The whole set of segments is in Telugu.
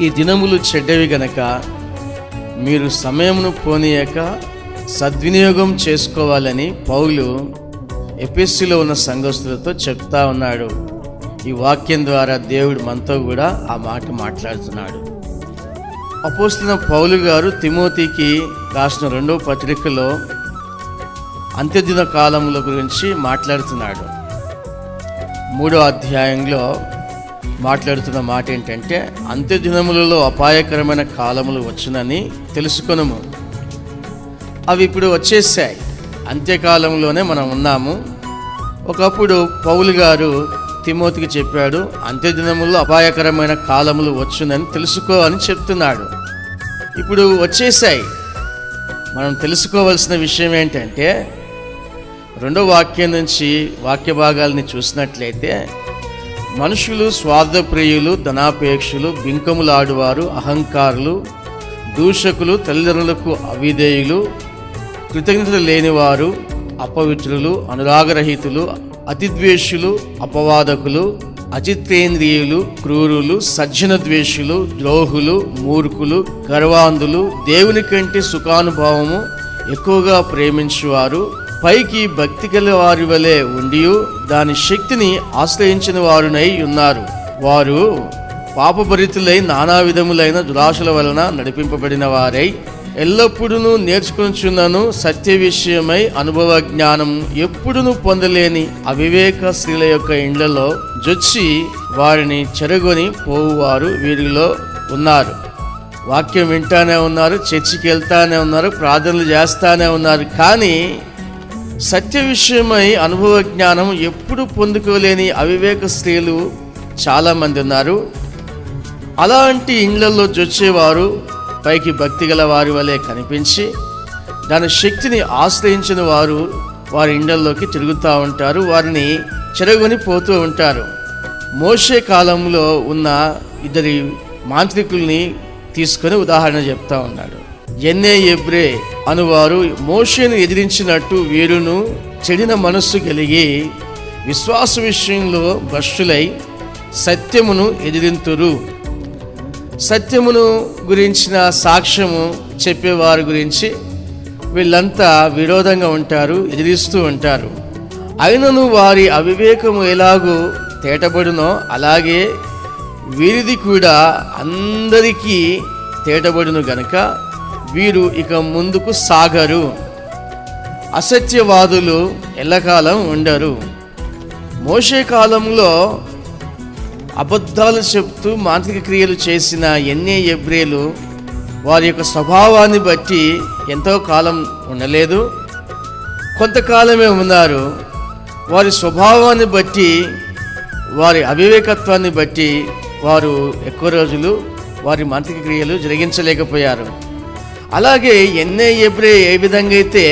ఈ దినములు చెడ్డవి గనక మీరు సమయమును పోనీయక సద్వినియోగం చేసుకోవాలని పౌలు ఎపిఎస్సీలో ఉన్న సంఘస్థులతో చెప్తా ఉన్నాడు. ఈ వాక్యం ద్వారా దేవుడు మనతో కూడా ఆ మాట మాట్లాడుతున్నాడు. అపోస్తున్న పౌలు గారు తిమోతికి రాసిన రెండవ పత్రికలో అంత్యదిన కాలముల గురించి మాట్లాడుతున్నాడు. మూడో అధ్యాయంలో మాట్లాడుతున్న మాట ఏంటంటే అంత్యదినములలో అపాయకరమైన కాలములు వచ్చునని తెలుసుకొనము. అవి ఇప్పుడు వచ్చేసాయి అంత్యకాలంలోనే మనం ఉన్నాము. ఒకప్పుడు పౌలు గారు తిమోతికి చెప్పాడు అంత్యదినముల్లో అపాయకరమైన కాలములు వచ్చునని తెలుసుకో అని చెప్తున్నాడు. ఇప్పుడు వచ్చేసాయి మనం తెలుసుకోవాల్సిన విషయం ఏంటంటే రెండో వాక్యం నుంచి వాక్య భాగాల్ని చూసినట్లయితే మనుషులు స్వార్థప్రియులు ధనాపేక్షులు బింకములాడువారు అహంకారులు దూషకులు తల్లిదండ్రులకు అవిధేయులు కృతజ్ఞతలు లేనివారు అపవిత్రులు అనురాగరహితులు అతిద్వేషులు అపవాదకులు అజితేంద్రియులు క్రూరులు సజ్జన ద్వేషులు ద్రోహులు మూర్ఖులు గర్వాంధులు దేవుని కంటే సుఖానుభవము ఎక్కువగా ప్రేమించువారు పైకి భక్తి గల వారి వలె ఉండి దాని శక్తిని ఆశ్రయించిన వారునై ఉన్నారు. వారు పాపభరితులై నానా విధములైన దురాశల వలన నడిపింపబడిన వారై ఎల్లప్పుడూ నేర్చుకుంటున్నాను సత్య విషయమై అనుభవ జ్ఞానం ఎప్పుడును పొందలేని అవివేక స్త్రీల యొక్క ఇండ్లలో జొచ్చి వారిని చెరగొని పోవువారు వీరిలో ఉన్నారు. వాక్యం వింటానే ఉన్నారు చర్చికి వెళ్తానే ఉన్నారు ప్రార్థనలు చేస్తానే ఉన్నారు. కానీ సత్య విషయమై అనుభవ జ్ఞానం ఎప్పుడు పొందుకోలేని అవివేక స్త్రీలు చాలామంది ఉన్నారు. అలాంటి ఇండ్లలో జొచ్చేవారు పైకి భక్తి గల వారి వలె కనిపించి దాని శక్తిని ఆశ్రయించిన వారు వారి ఇండ్లలోకి తిరుగుతూ ఉంటారు వారిని చెరగొని పోతూ ఉంటారు. మోసే కాలంలో ఉన్న ఇద్దరి మాంత్రికుల్ని తీసుకొని ఉదాహరణ చెప్తా ఉన్నాడు. ఎన్నే ఎబ్రే అనువారు మోషేను ఎదిరించినట్టు వీరును చెడిన మనస్సు కలిగి విశ్వాస విషయంలో భ్రష్టులై సత్యమును ఎదిరింతురు. సత్యమును గురించిన సాక్ష్యము చెప్పేవారి గురించి వీళ్ళంతా విరోధంగా ఉంటారు ఎదిరిస్తూ ఉంటారు. అయినను వారి అవివేకము ఎలాగూ తేటబడునో అలాగే వీరిది కూడా అందరికీ తేటబడును గనక వీరు ఇక ముందుకు సాగరు. అసత్యవాదులు ఎల్లకాలం ఉండరు. మోసే కాలంలో అబద్ధాలు చెప్తూ మాంత్రిక క్రియలు చేసిన ఎన్నే ఎబ్రేలు వారి యొక్క స్వభావాన్ని బట్టి ఎంతో కాలం ఉండలేదు. కొంతకాలమే ఉన్నారు. వారి స్వభావాన్ని బట్టి వారి అవివేకత్వాన్ని బట్టి వారు ఎక్కువ రోజులు వారి మాంత్రిక క్రియలు జరిగించలేకపోయారు. అలాగే ఎన్నే ఎబ్రే ఏ విధంగా అయితే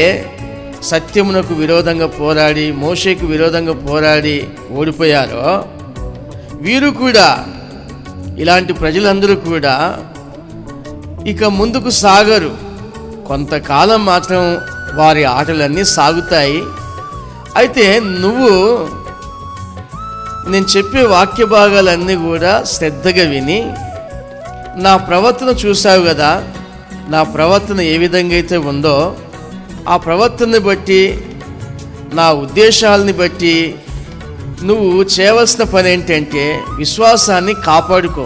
సత్యమునకు విరోధంగా పోరాడి మోషేకు విరోధంగా పోరాడి ఓడిపోయారో వీరు కూడా ఇలాంటి ప్రజలందరూ కూడా ఇక ముందుకు సాగరు. కొంతకాలం మాత్రం వారి ఆటలన్నీ సాగుతాయి. అయితే నువ్వు నేను చెప్పే వాక్య భాగాలన్నీ కూడా శ్రద్ధగా విని నా ప్రవర్తన చూసావు కదా నా ప్రవర్తన ఏ విధంగా అయితే ఉందో ఆ ప్రవర్తనని బట్టి నా ఉద్దేశాలని బట్టి నువ్వు చేయవలసిన పని ఏంటంటే విశ్వాసాన్ని కాపాడుకో.